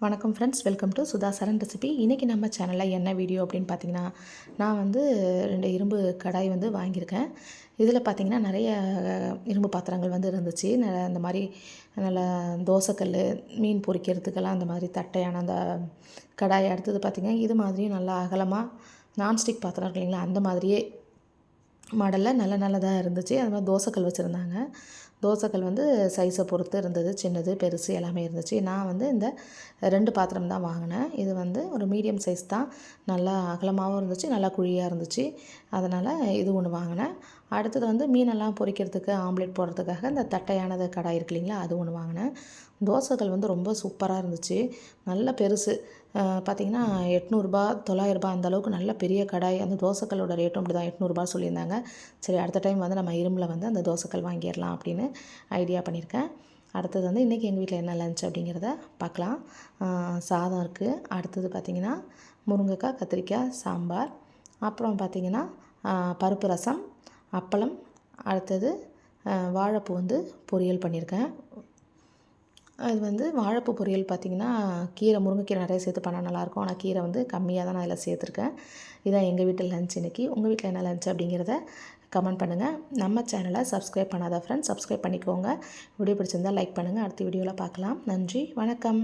வணக்கம் friends welcome to Sudha Saran recipe இன்றைக்கி நம்ம சேனலில் என்ன வீடியோ அப்படின்னு பார்த்தீங்கன்னா நான் வந்து ரெண்டு இரும்பு கடாய் வந்து வாங்கியிருக்கேன். இதில் பார்த்திங்கன்னா நிறைய இரும்பு பாத்திரங்கள் வந்து இருந்துச்சு. ந- அந்த மாதிரி நல்ல தோசைக்கல் மீன் பொரிக்கிறதுக்கெல்லாம் அந்த மாதிரி தட்டையான அந்த கடாய் அடுத்தது பார்த்திங்கன்னா இது மாதிரியும் நல்லா அகலமாக நான்ஸ்டிக் பாத்திரம் இருக்கு இல்லைங்களா அந்த மாதிரியே மாடலில் நல்ல நல்லதாக இருந்துச்சு. அது மாதிரி தோசைக்கல் வச்சுருந்தாங்க. தோசைகள் வந்து சைஸை பொறுத்து இருந்தது சின்னது பெருசு எல்லாமே இருந்துச்சு. நான் வந்து இந்த ரெண்டு பாத்திரம் தான் வாங்கினேன். இது வந்து ஒரு மீடியம் சைஸ் தான். நல்லா அகலமாகவும் இருந்துச்சு நல்லா குழியாக இருந்துச்சு. அதனால் இது ஒன்று வாங்கினேன். அடுத்தது வந்து மீனெல்லாம் பொரிக்கிறதுக்கு ஆம்லேட் போடுறதுக்காக இந்த தட்டையானது கடாய் இருக்கு இல்லைங்களா அது ஒன்று வாங்கினேன். தோசைகள் வந்து ரொம்ப சூப்பராக இருந்துச்சு. நல்ல பெருசு. பார்த்திங்கன்னா எட்நூறுபா தொள்ளாயிரரூபா அந்த அளவுக்கு நல்ல பெரிய கடாய். அந்த தோசைக்களோட ரேட்டும் அப்படி தான் எட்நூறுபா சொல்லியிருந்தாங்க. சரி அடுத்த டைம் வந்து நம்ம இரும்பில் வந்து அந்த தோசைக்கள் வாங்கிடலாம் அப்படின்னு ஐடியா பண்ணியிருக்கேன். அடுத்தது வந்து இன்றைக்கி எங்கள் வீட்டில் என்ன லஞ்ச் அப்படிங்கிறத பார்க்கலாம். சாதம் இருக்குது அடுத்தது பார்த்திங்கன்னா முருங்கைக்காய் கத்திரிக்காய் சாம்பார். அப்புறம் பார்த்திங்கன்னா பருப்பு ரசம் அப்பளம். அடுத்தது வாழைப்பூ வந்து பொரியல் பண்ணியிருக்கேன். அது வந்து வாழைப்பூ பொரியல் பார்த்திங்கன்னா கீரை முருங்கைக்கீரை நிறைய சேர்த்து பண்ணால் நல்லாயிருக்கும். ஆனால் கீரை வந்து கம்மியாக தான் நான் இதில் சேர்த்துருக்கேன். இதான் எங்கள் வீட்டில் லஞ்ச் இன்றைக்கி உங்கள் வீட்டில் என்ன லஞ்ச் அப்படிங்கிறத கமெண்ட் பண்ணுங்கள் நம்ம சேனலை சப்ஸ்கிரைப் பண்ணாத ஃப்ரெண்ட்ஸ் சப்ஸ்கிரைப் பண்ணிக்கோங்க. வீடியோ பிடிச்சிருந்தால் லைக் பண்ணுங்கள் அடுத்த வீடியோவில் பார்க்கலாம். நன்றி. வணக்கம்.